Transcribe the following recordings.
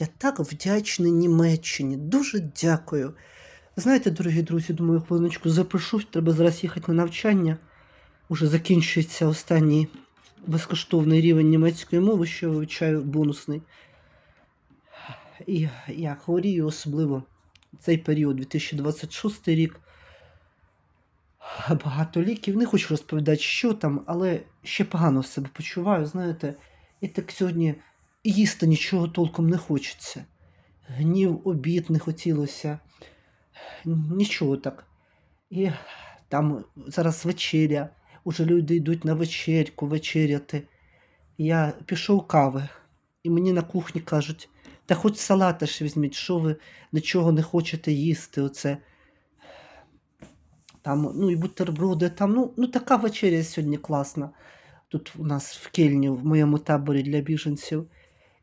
Я так вдячний Німеччині. Дуже дякую. Знаєте, дорогі друзі, думаю, хвилиночку запишу, треба зараз їхати на навчання. Уже закінчується останній безкоштовний рівень німецької мови, що я вивчаю бонусний. І я хворію особливо цей період, 2026 рік. Багато ліків. Не хочу розповідати, що там, але ще погано себе почуваю, знаєте. І так сьогодні їсти нічого толком не хочеться. Гнів, обід не хотілося. Нічого так. І там зараз вечеря. Уже люди йдуть на вечерку вечеряти. Я пішов кави, і мені на кухні кажуть, та хоч салата ж візьміть, що ви нічого не хочете їсти. Оце. Там, ну і бутерброди, там, ну, ну така вечеря сьогодні класна. Тут у нас в Кельні, в моєму таборі для біженців.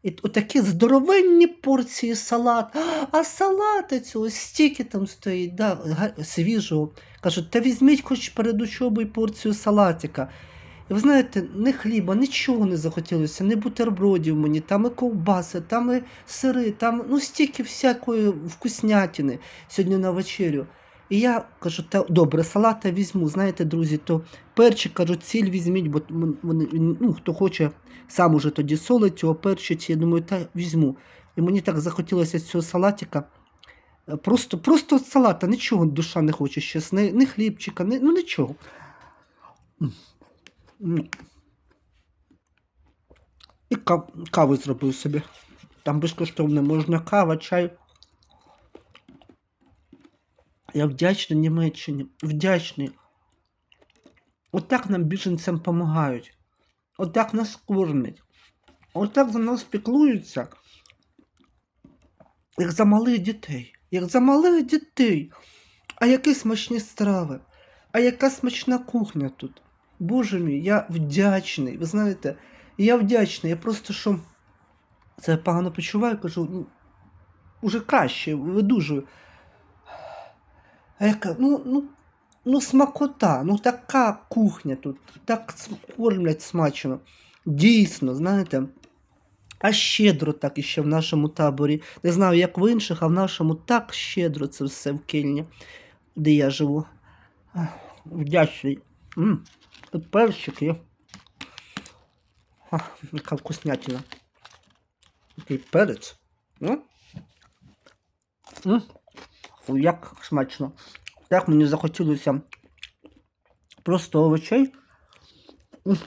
І отакі здоровенні порції салат. А салати цього стільки там стоїть, да, свіжого. Кажуть, та візьміть хоч перед учобою порцію салатика. І ви знаєте, ні хліба, нічого не захотілося, ні бутербродів мені, там і ковбаси, там і сири, там ну стільки всякої вкуснятини сьогодні на вечерю. І я кажу, та добре, салата візьму. Знаєте, друзі, то перчик кажу, ціль візьміть, бо вони, ну, хто хоче, сам уже тоді солить цього перчить. Я думаю, та візьму. І мені так захотілося цього салатика. Е, Просто, просто салата, нічого душа не хоче щас, ні, ні хлібчика, ні, ну нічого. І каву зробив собі. Там безкоштовно можна кава, чай. Я вдячний Німеччині, вдячний. Отак нам біженцям допомагають. Отак нас кормять. Отак за нас піклуються. Як за малих дітей. Як за малих дітей. А які смачні страви. А яка смачна кухня тут. Боже мій, я вдячний. Ви знаєте, я вдячний. Я просто що це погано почуваю, кажу, ну, уже краще, видужую. А яка, ну, ну, ну смакота, ну така кухня тут, так кормлять смачно. Дійсно, знаєте. А щедро так іще в нашому таборі. Не знаю, як в інших, а в нашому так щедро це все в Кельні, де я живу. Вдячний. Тут перчик є. Ах, яка вкуснятина. Такий перець. М? М? Як смачно. Так мені захотілося просто овочей. М.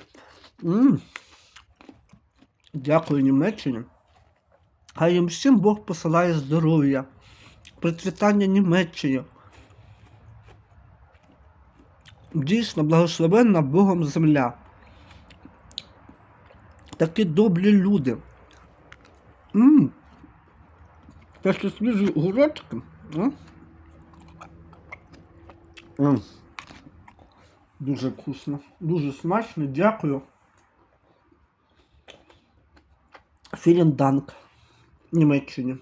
М. Дякую Німеччині. Хай їм всім Бог посилає здоров'я, процвітання Німеччині. Дійсно благословенна Богом земля. Такі добрі люди. Мм. Це ще свіжі огірочки. Дуже вкусно, дуже смачно, дякую. Vielen Dank Німеччині.